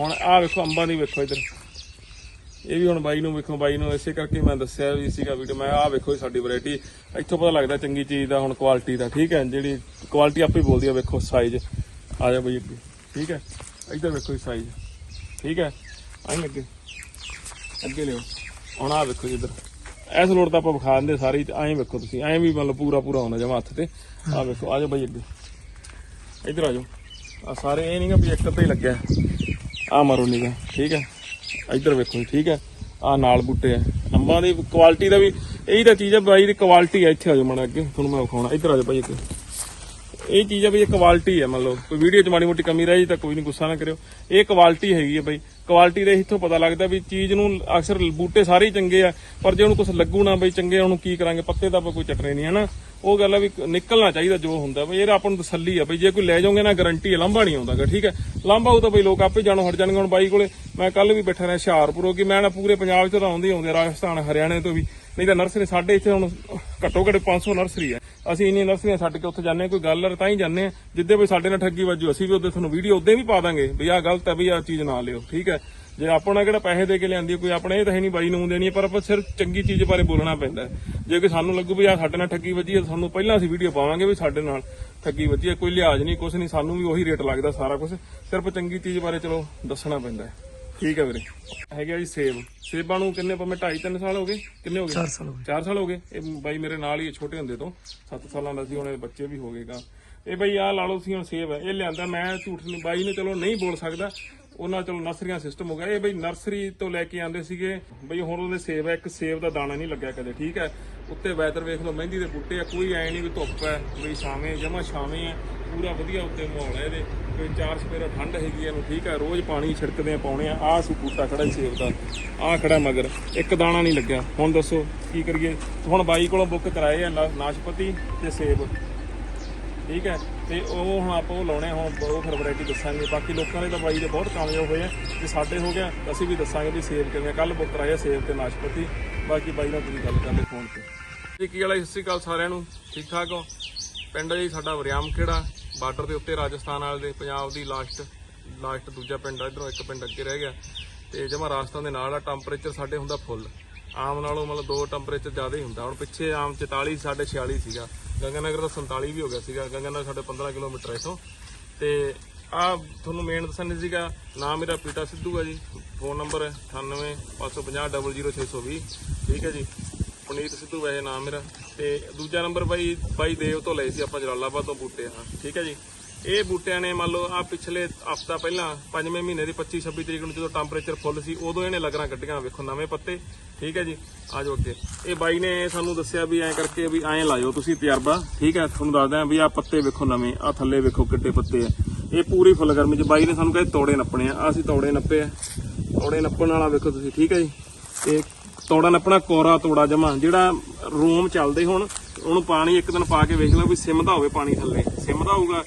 ਹੁਣ ਆਹ ਵੇਖੋ, ਅੰਬਾਂ ਦੀ ਵੇਖੋ ਇੱਧਰ। ਇਹ ਵੀ ਹੁਣ ਬਾਈ ਨੂੰ ਵੇਖੋ, ਬਾਈ ਨੂੰ ਇਸੇ ਕਰਕੇ ਮੈਂ ਦੱਸਿਆ ਵੀ ਸੀਗਾ ਵੀਡੀਓ ਮੈਂ ਆਹ ਵੇਖੋ ਜੀ ਸਾਡੀ ਵੈਰਾਈਟੀ ਇੱਥੋਂ ਪਤਾ ਲੱਗਦਾ ਚੰਗੀ ਚੀਜ਼ ਦਾ ਹੁਣ ਕੁਆਲਿਟੀ ਦਾ, ਠੀਕ ਹੈ? ਜਿਹੜੀ ਕੁਆਲਿਟੀ ਆਪੇ ਬੋਲਦੀ ਆ, ਵੇਖੋ ਸਾਈਜ਼ ਆ ਜਾ ਬਈ ਅੱਗੇ, ਠੀਕ ਹੈ? ਇੱਧਰ ਵੇਖੋ ਜੀ ਸਾਈਜ਼ ਠੀਕ ਹੈ? ਆਈ ਅੱਗੇ। ਅੱਗੇ ਲਿਓ। ਹੁਣ ਆਹ ਵੇਖੋ ਜੀ ਇੱਧਰ। ਇਸ ਲੋੜ ਤਾਂ ਆਪਾਂ ਵਿਖਾ ਦਿੰਦੇ ਸਾਰੀ ਐਂ ਵੇਖੋ ਤੁਸੀਂ। ਐਂ ਵੀ ਮਤਲਬ ਪੂਰਾ ਪੂਰਾ ਹੁੰਦਾ ਜਮਾ ਹੱਥ ਤੇ। ਆਹ ਵੇਖੋ, ਆ ਜਾ ਬਈ ਅੱਗੇ। ਇੱਧਰ ਆ ਜਾਓ। ਆ ਸਾਰੇ ਇਹ ਨਹੀਂਗਾ ਵੀ ਇੱਕ ਤੇ ਹੀ ਲੱਗਿਆ। ਆ ਮਾਰੋ ਨਿਗਾ ਠੀਕ ਹੈ? ਇੱਧਰ ਵੇਖੋ ਜੀ, ਠੀਕ ਹੈ? ਆ ਨਾਲ ਬੂਟੇ ਆ। ਅੰਬਾਂ ਦੀ ਕੁਆਲਿਟੀ ਦਾ ਵੀ ਇਹੀ ਤਾਂ ਚੀਜ਼ ਹੈ ਬਾਈ ਦੀ ਕੁਆਲਿਟੀ ਹੈ ਇੱਥੇ ਆ ਜਾ ਮੜਾ ਅੱਗੇ ਤੁਹਾਨੂੰ ਮੈਂ ਵਿਖਾਉਣਾ। ਇੱਧਰ ਆ ਜਾਓ ਬਾਈ ਅੱਗੇ ਇਹ ਚੀਜ਼ ਆ ਬਈ ਇਹ ਕੁਆਲਿਟੀ ਹੈ ਮਤਲਬ ਕੋਈ ਵੀਡੀਓ 'ਚ ਮਾੜੀ ਮੋਟੀ ਕਮੀ ਰਹੀ ਤਾਂ ਕੋਈ ਨਹੀਂ ਗੁੱਸਾ ਨਾ ਕਰਿਓ। ਇਹ ਕੁਆਲਿਟੀ ਹੈਗੀ ਹੈ ਬਾਈ। ਕੁਆਲਿਟੀ ਦੇ ਇੱਥੋਂ ਪਤਾ ਲੱਗਦਾ ਵੀ ਚੀਜ਼ ਨੂੰ ਅਕਸਰ ਬੂਟੇ ਸਾਰੇ ਹੀ ਚੰਗੇ ਆ, ਪਰ ਜੇ ਉਹਨੂੰ ਕੁਝ ਲੱਗੂ ਨਾ ਬਈ ਚੰਗੇ ਉਹਨੂੰ ਕੀ ਕਰਾਂਗੇ? ਪੱਤੇ ਤਾਂ ਆਪਾਂ ਕੋਈ ਚੱਟਣੇ ਨਹੀਂ, ਹਨਾ? ਉਹ ਗੱਲ ਆ ਵੀ ਨਿਕਲਣਾ ਚਾਹੀਦਾ ਜੋ ਹੁੰਦਾ। ਬਈ ਇਹਦਾ ਆਪਾਂ ਨੂੰ ਤਸੱਲੀ ਆ, ਬਈ ਜੇ ਕੋਈ ਲੈ ਜਾਓਗੇ ਨਾ ਗਾਰੰਟੀ ਹੈ ਲਾਂਭਾ ਨਹੀਂ ਆਉਂਦਾਗਾ, ਠੀਕ ਹੈ ਲਾਂਭਾ ਉਹ ਤਾਂ ਬਈ ਲੋਕ ਆਪੇ ਜਾਣੋ ਹਟ ਜਾਣਗੇ, ਹੁਣ ਬਾਈ ਕੋਲੇ ਮੈਂ ਕੱਲ ਵੀ ਬੈਠਾ ਰਿਹਾ ਹੁਸ਼ਿਆਰਪੁਰੋਂ, ਕਿ ਮੈਂ ਨਾ ਪੂਰੇ ਪੰਜਾਬ 'ਚ ਤਾਂ ਆਉਂਦੇ ਹੀ ਆਉਂਦੇ ਰਾਜਸਥਾਨ, ਹਰਿਆਣੇ ਤੋਂ ਵੀ। ਨਹੀਂ ਤਾਂ ਨਰਸਰੀ ਸਾਡੇ ਇੱਥੇ ਹੁਣ ਘੱਟੋ ਘੱਟ 500 ਨਰਸਰੀ ਹੈ ਅਸੀਂ ਇੰਨੀਆਂ ਨਰਸਰੀਆਂ ਛੱਡ ਕੇ ਉੱਥੇ ਜਾਂਦੇ ਹਾਂ ਕੋਈ ਗੱਲ ਆ ਤਾਂ ਹੀ ਜਾਂਦੇ ਹਾਂ। ਜਿੱਦੇ ਵੀ ਸਾਡੇ ਨਾਲ ਠੱਗੀ ਵੱਜੂ ਅਸੀਂ ਵੀ ਉਹਦੇ ਤੁਹਾਨੂੰ ਵੀਡੀਓ ਉਦੋਂ ਵੀ ਪਾ ਦਾਂਗੇ ਵੀ ਆਹ ਗਲਤ ਹੈ ਵੀ ਆਹ ਚੀਜ਼ ਨਾ ਲਿਓ ਠੀਕ ਹੈ? ਜੇ ਆਪਣਾ ਕਿਹੜਾ ਪੈਸੇ ਦੇ ਕੇ ਲਿਆਂਦੀ ਹੈ, ਕੋਈ ਆਪਣੇ ਇਹ ਤਾਂ ਹੈ ਨਹੀਂ ਬਾਈ ਨੂੰ ਦੇਣੀ ਹੈ, ਪਰ ਆਪਾਂ ਸਿਰਫ ਚੰਗੀ ਚੀਜ਼ ਬਾਰੇ ਬੋਲਣਾ ਪੈਂਦਾ ਜੇ ਕਿ ਸਾਨੂੰ ਲੱਗੂ ਵੀ ਆ ਸਾਡੇ ਨਾਲ ਠੱਗੀ ਵੱਜੀ ਹੈ ਸਾਨੂੰ ਪਹਿਲਾਂ ਅਸੀਂ ਵੀਡੀਓ ਪਾਵਾਂਗੇ ਵੀ ਸਾਡੇ ਨਾਲ ਠੱਗੀ ਵੱਜੀ ਹੈ ਕੋਈ ਲਿਹਾਜ਼ ਨਹੀਂ ਕੁਝ ਨਹੀਂ ਸਾਨੂੰ ਵੀ ਉਹੀ ਰੇਟ ਲੱਗਦਾ ਸਾਰਾ ਕੁਝ ਸਿਰਫ ਚੰਗੀ ਚੀਜ਼ ਬਾਰੇ ਚਲੋ ਦੱਸਣਾ ਪੈਂਦਾ ਠੀਕ ਹੈ ਵੀਰੇ। ਹੈਗਾ ਜੀ ਸੇਬ। ਸੇਬਾਂ ਨੂੰ ਕਿੰਨੇ ਭਾਵੇਂ 2.5 3 ਸਾਲ ਹੋ ਗਏ? ਕਿੰਨੇ ਹੋ ਗਏ? 4 ਸਾਲ ਹੋ ਗਏ। 4 ਸਾਲ ਹੋ ਗਏ? ਇਹ ਬਾਈ ਮੇਰੇ ਨਾਲ ਹੀ ਛੋਟੇ ਹੁੰਦੇ ਤੋਂ। 7 ਸਾਲਾਂ ਦਾ ਸੀ ਹੁਣ ਇਹ ਬੱਚੇ ਵੀ ਹੋ ਗਏਗਾ ਇਹ ਬਈ ਆਹ ਲਾ ਲਓ ਸੀ ਹੁਣ ਸੇਬ ਹੈ। ਇਹ ਲਿਆਂਦਾ ਮੈਂ ਝੂਠ ਨਹੀਂ ਬਾਈ ਨੇ ਚਲੋ ਨਹੀਂ ਬੋਲ ਸਕਦਾ। ਉਹਨਾਂ ਚਲੋ ਨਰਸਰੀਆਂ ਸਿਸਟਮ ਹੋ ਗਿਆ। ਇਹ ਬਈ ਨਰਸਰੀ ਤੋਂ ਲੈ ਕੇ ਆਂਦੇ ਸੀਗੇ। ਬਈ ਹੁਣ ਉਹਦੇ ਸੇਬ ਹੈ, ਇੱਕ ਸੇਬ ਦਾ ਦਾਣਾ ਨਹੀਂ ਲੱਗਿਆ ਕਦੇ, ਠੀਕ ਹੈ? ਉੱਤੇ ਵੈਦਰ ਵੇਖ ਲਓ, ਮਹਿੰਦੀ ਦੇ ਬੂਟੇ ਆ, ਕੋਈ ਐ ਨਹੀਂ ਵੀ ਧੁੱਪ ਹੈ, ਬਈ ਛਾਵੇਂ, ਜਮਾ ਛਾਵੇਂ ਹੈ ਪੂਰਾ ਵਧੀਆ ਉੱਤੇ ਮਾਹੌਲ ਹੈ ਇਹਦੇ। ਕੋਈ ਚਾਰ ਸਪੇਰਾ ਠੰਡ ਹੈਗੀ ਇਹਨੂੰ, ਠੀਕ ਹੈ? ਰੋਜ਼ ਪਾਣੀ ਛਿੜਕਦੇ ਆ, ਪਾਉਣੇ ਆ। ਆਹ ਸੀ ਬੂਟਾ ਖੜਾ ਸੇਬ ਦਾ, ਆਹ ਖੜਾ ਮਗਰ। ਇੱਕ ਦਾਣਾ ਨਹੀਂ ਲੱਗਿਆ। ਹੁਣ ਦੱਸੋ, ਕੀ ਕਰੀਏ? ਹੁਣ ਬਾਈ ਕੋਲੋਂ ਬੁੱਕ ਕਰਾਏ ਆ, ਨਾ- ਨਾਸ਼ਪਤੀ ਤੇ ਸੇਬ। ਠੀਕ ਹੈ ਤੇ ਉਹ ਹੁਣ ਆਪਾਂ ਉਹ ਲਾਉਣੇ ਆ, ਹੁਣ ਉਹ ਫਿਰ ਵੈਰਾਈਟੀ ਦੱਸਾਂਗੇ। ਬਾਕੀ ਲੋਕਾਂ ਦੇ ਤਾਂ ਬਾਈ ਦੇ ਬਹੁਤ ਕਾਮਯਾਬ ਹੋਏ ਆ। ਜੇ ਸਾਡੇ ਹੋ ਗਿਆ ਤਾਂ ਅਸੀਂ ਵੀ ਦੱਸਾਂਗੇ ਵੀ ਸੇਬ ਕਿਵੇਂ ਕੱਲ ਬੁੱਕ ਕਰਾਇਆ ਸੇਬ ਤੇ ਨਾਸ਼ਪਤੀ। ਬਾਕੀ ਬਾਈ ਨਾਲ ਤੁਸੀਂ ਗੱਲ ਕਰਦੇ ਫੋਨ ਤੇ। ਜੀ ਕੀ ਵਾਲਾ ਸਤਿ ਸ਼੍ਰੀ ਅਕਾਲ ਸਾਰਿਆਂ ਨੂੰ। ਠੀਕ ਠਾਕ ਹੋ? ਪਿੰਡ ਜੀ ਸਾਡਾ ਵਰਿਆਮ ਖੇੜਾ ਬਾਰਡਰ ਦੇ ਉੱਤੇ ਰਾਜਸਥਾਨ ਵਾਲੇ ਦੇ ਪੰਜਾਬ ਦੀ ਲਾਸਟ ਲਾਸਟ ਦੂਜਾ ਪਿੰਡ ਆ। ਇਧਰੋਂ ਇੱਕ ਪਿੰਡ ਅੱਗੇ ਰਹਿ ਗਿਆ। ਤੇ ਜਮਾ ਰਾਜਸਥਾਨ ਦੇ ਨਾਲ ਆ। ਟੈਂਪਰੇਚਰ ਸਾਡੇ ਹੁੰਦਾ ਫੁੱਲ ਆਮ ਨਾਲੋਂ ਮਤਲਬ ਦੋ ਟੈਂਪਰੇਚਰ ਜ਼ਿਆਦਾ ਹੀ ਹੁੰਦਾ। ਹੁਣ ਪਿੱਛੇ ਆਮ 44 ਸਾਡੇ 46 ਸੀਗਾ। ਗੰਗਾਨਗਰ ਦਾ 47 ਵੀ ਹੋ ਗਿਆ ਸੀਗਾ। ਗੰਗਾਨਗਰ ਸਾਡੇ 15 ਕਿਲੋਮੀਟਰ ਇਥੋਂ। ਤੇ ਆ ਤੁਹਾਨੂੰ ਮੇਨ ਦੱਸਣ ਸੀਗਾ। ਨਾਮ ਮੇਰਾ ਪੀਟਾ ਸਿੱਧੂ ਹੈ ਜੀ। ਫੋਨ ਨੰਬਰ ਹੈ 9855000620 ਠੀਕ ਹੈ ਜੀ। ਪੁਨੀਤ ਸਿੱਧੂ ਵੈਸੇ ਨਾਮ ਮੇਰਾ। ਤੇ ਦੂਜਾ ਨੰਬਰ ਬਾਈ ਬਾਈ ਦੇਵ ਤੋਂ ਲਏ ਸੀ ਆਪਾਂ ਜਲਾਲਾਬਾਦ ਤੋਂ ਬੂਟੇ ਹਾਂ ਠੀਕ ਹੈ ਜੀ। ਇਹ ਬੂਟਿਆਂ ਨੇ ਮੰਨ ਲਓ ਆ ਪਿਛਲੇ ਹਫਤਾ ਪਹਿਲਾਂ, ਪੰਜਵੇਂ ਮਹੀਨੇ ਦੀ 25 26 ਤਰੀਕ ਨੂੰ ਜਦੋਂ ਟੈਂਪਰੇਚਰ ਫੁੱਲ ਸੀ, ਉਦੋਂ ਇਹਨੇ ਲੱਗਣਾ ਕੱਢੀਆਂ, ਵੇਖੋ ਨਵੇਂ ਪੱਤੇ, ਠੀਕ ਹੈ ਜੀ? ਆ ਜਾਓ ਅੱਗੇ। ਇਹ ਬਾਈ ਨੇ ਸਾਨੂੰ ਦੱਸਿਆ ਵੀ ਐਂ ਕਰਕੇ ਵੀ ਐਂ ਲਾਇਓ ਤੁਸੀਂ ਤਜਰਬਾ, ਠੀਕ ਹੈ? ਤੁਹਾਨੂੰ ਦੱਸਦਾ ਵੀ ਆ ਪੱਤੇ ਵੇਖੋ ਨਵੇਂ ਆ ਥੱਲੇ ਵੇਖੋ ਕਿੱਡੇ ਪੱਤੇ ਆ। ਇਹ ਪੂਰੀ ਫੁੱਲ ਗਰਮੀ ਚ। ਬਾਈ ਨੇ ਸਾਨੂੰ ਕਹੇ ਤੋੜੇ ਨੱਪਣੇ ਆ, ਆਹ ਅਸੀਂ ਤੋੜੇ ਨੱਪੇ ਆ। ਤੋੜੇ ਨੱਪਣ ਵਾਲਾ ਵੇਖੋ ਤੁਸੀਂ, ਠੀਕ ਹੈ ਜੀ? ਤੇ ਤੋੜਾ ਨੱਪਣਾ, ਕੋਰਾ ਤੋੜਾ ਜਮਾ, ਜਿਹੜਾ ਰੂਮ ਚੱਲਦੇ ਹੁਣ, ਉਹਨੂੰ ਪਾਣੀ ਇੱਕ ਦਿਨ ਪਾ ਕੇ ਵੇਖ ਲਓ ਵੀ ਸਿਮਦਾ ਹੋਵੇ ਪਾਣੀ ਥੱਲੇ। ਸਿਮਦਾ ਹੋਊਗਾ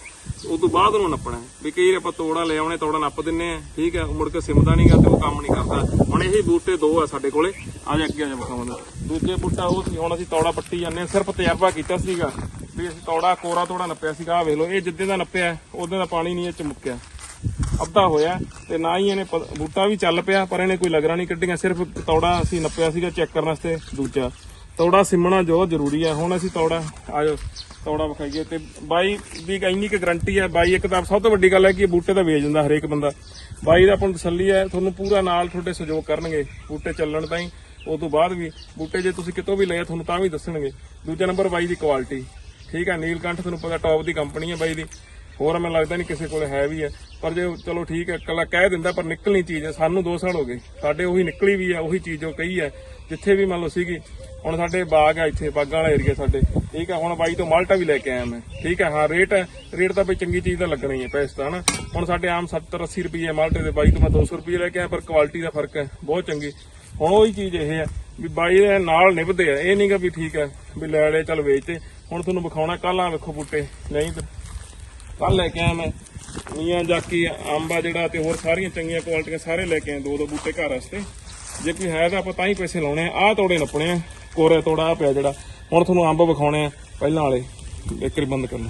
ਉਸ ਤੋਂ ਬਾਅਦ ਉਹਨੂੰ ਨੱਪਣਾ ਵੀ ਕਈ ਵਾਰ ਆਪਾਂ ਤੋੜਾ ਲੈ ਆਉਣੇ, ਤੋੜਾ ਨੱਪ ਦਿੰਨੇ ਆ। ਠੀਕ ਹੈ ਮੁੜ ਕੇ ਸਿਮਦਾ ਨਹੀਂਗਾ ਤੇ ਉਹ ਕੰਮ ਨਹੀਂ ਕਰਦਾ। ਹੁਣ ਇਹੀ ਬੂਟੇ ਦੋ ਆ ਸਾਡੇ ਕੋਲੇ। ਆ ਜਾ ਅੱਗੇ ਆ ਜਾ ਵਿਖਾਉਂਦਾ ਦੂਜੇ ਬੂਟਾ ਉਹ ਸੀ, ਹੁਣ ਅਸੀਂ ਤੋੜਾ ਪੱਟੀ ਜਾਂਦੇ ਹਾਂ। ਸਿਰਫ ਤਜਰਬਾ ਕੀਤਾ ਸੀਗਾ ਵੀ ਅਸੀਂ ਤੋੜਾ, ਕੋਰਾ ਤੋੜਾ ਨੱਪਿਆ ਸੀਗਾ। ਆ ਵੇਖ ਲਓ, ਇਹ ਜਿੱਦਾਂ ਦਾ ਨੱਪਿਆ ਉਦੋਂ ਦਾ ਪਾਣੀ ਨਹੀਂ ਇਹ ਚ ਅੱਧਾ ਹੋਇਆ ਤੇ ਨਾ ਹੀ ਇਹਨੇ ਪ- ਬੂਟਾ ਵੀ ਚੱਲ ਪਿਆ, ਪਰ ਇਹਨੇ ਕੋਈ ਲਗਰਾ ਨਹੀਂ ਕੱਢੀਆਂ। ਸਿਰਫ ਤੌੜਾ ਅਸੀਂ ਨੱਪਿਆ ਸੀਗਾ ਚੈੱਕ ਕਰਨ ਵਾਸਤੇ ਦੂਜਾ। ਤੌੜਾ ਸਿਮਣਾ ਜੋ ਜ਼ਰੂਰੀ ਹੈ ਹੁਣ ਅਸੀਂ ਤੌੜਾ, ਆਜੋ, ਤੌੜਾ ਵਿਖਾਈਏ ਤੇ ਬਾਈ ਦੀ ਇੰਨੀ ਕੁ ਗਰੰਟੀ ਹੈ ਬਾਈ ਇੱਕ ਤਾਂ ਸਭ ਤੋਂ ਵੱਡੀ ਗੱਲ ਹੈ ਕਿ ਬੂਟੇ ਦਾ ਵੇਚ ਦਿੰਦਾ ਹਰੇਕ ਬੰਦਾ। ਬਾਈ ਦਾ ਆਪਾਂ ਨੂੰ ਤਸੱਲੀ ਹੈ, ਤੁਹਾਨੂੰ ਪੂਰਾ ਨਾਲ ਤੁਹਾਡੇ ਸਹਿਯੋਗ ਕਰਨਗੇ, ਬੂਟੇ ਚੱਲਣ ਤਾਈਂ। ਉਸ ਤੋਂ ਬਾਅਦ ਵੀ ਬੂਟੇ ਜੇ ਤੁਸੀਂ ਕਿਤੋਂ ਵੀ ਲਏ ਤੁਹਾਨੂੰ ਤਾਂ ਵੀ ਦੱਸਣਗੇ। ਦੂਜਾ ਨੰਬਰ ਬਾਈ ਦੀ ਕੁਆਲਿਟੀ ਠੀਕ ਹੈ ਨੀਲਕੰਠ ਤੁਹਾਨੂੰ ਪਤਾ ਟੌਪ ਦੀ ਕੰਪਨੀ ਹੈ ਬਾਈ ਦੀ। ਹੋਰ ਮੈਨੂੰ ਲੱਗਦਾ ਨਹੀਂ ਕਿਸੇ ਕੋਲ ਹੈ ਵੀ ਹੈ। ਪਰ ਜੇ ਚਲੋ ਠੀਕ ਹੈ, ਇਕੱਲਾ ਕਹਿ ਦਿੰਦਾ, ਪਰ ਨਿਕਲਣੀ ਚੀਜ਼ ਹੈ। ਸਾਨੂੰ 2 ਸਾਲ ਹੋ ਗਏ। ਸਾਡੇ ਉਹੀ ਨਿਕਲੀ ਵੀ ਹੈ, ਉਹੀ ਚੀਜ਼ ਉਹ ਕਹੀ ਹੈ। ਜਿੱਥੇ ਵੀ ਮੰਨ ਲਓ ਸੀਗੀ, ਹੁਣ ਸਾਡੇ ਬਾਗ ਆ ਇੱਥੇ, ਬਾਗਾਂ ਵਾਲਾ ਏਰੀਆ ਸਾਡੇ। ਠੀਕ ਹੈ, ਹੁਣ ਬਾਈ ਤੋਂ ਮਾਲਟਾ ਵੀ ਲੈ ਕੇ ਆਇਆ ਮੈਂ। ਠੀਕ ਹੈ, ਹਾਂ ਰੇਟ ਹੈ। ਰੇਟ ਤਾਂ ਬਈ ਚੰਗੀ ਚੀਜ਼ ਦਾ ਲੱਗਣਾ ਹੀ ਹੈ ਪੈਸੇ ਤਾਂ, ਹਨਾ? ਹੁਣ ਸਾਡੇ ਆਮ 70 80 ਰੁਪਏ ਮਾਲਟੇ ਦੇ, ਬਾਈ ਤੋਂ ਮੈਂ 200 ਰੁਪਏ ਲੈ ਕੇ ਆਇਆ, ਪਰ ਕੁਆਲਿਟੀ ਦਾ ਫ਼ਰਕ ਹੈ। ਬਹੁਤ ਚੰਗੀ। ਹੁਣ ਉਹੀ ਚੀਜ਼ ਇਹ ਹੈ ਵੀ ਬਾਈ ਦੇ ਨਾਲ ਨਿਭਦੇ ਆ। ਇਹ ਨਹੀਂਗਾ ਵੀ ਠੀਕ ਹੈ, ਵੀ ਲੈ ਲੈ, ਚੱਲ ਵੇਚਤੇ ਹੁਣ ਤੁਹਾਨੂੰ ਵਿਖਾਉਣਾ ਕੱਲ ਆ ਵੇਖੋ ਬੂਟੇ। ਨਹੀਂ ਕੱਲ ਲੈ ਕੇ ਆਇਆ ਮੈਂ। ਮੀਆਂ ਜਾਕੀ, ਆਂਬਾ ਜਿਹੜਾ ਤੇ ਹੋਰ ਸਾਰੀਆਂ ਚੰਗੀਆਂ ਕੁਆਲਿਟੀਆਂ ਸਾਰੇ ਲੈ ਕੇ ਆਏ ਦੋ ਦੋ ਬੂਟੇ ਘਰ ਵਾਸਤੇ। ਜੇ ਕੋਈ ਹੈ ਤਾਂ ਆਪਾਂ ਤਾਂ ਹੀ ਪੈਸੇ ਲਾਉਣੇ ਆ। ਆਹ ਤੋੜੇ ਨੱਪਣੇ ਆ। ਕੋਰੇ ਤੋੜਾ, ਆਹ ਪਿਆ ਜਿਹੜਾ। ਹੁਣ ਤੁਹਾਨੂੰ ਅੰਬ ਵਿਖਾਉਣੇ ਆ, ਪਹਿਲਾਂ ਵਾਲੇ। ਬੇਕਰੀ ਬੰਦ ਕਰਨਾ।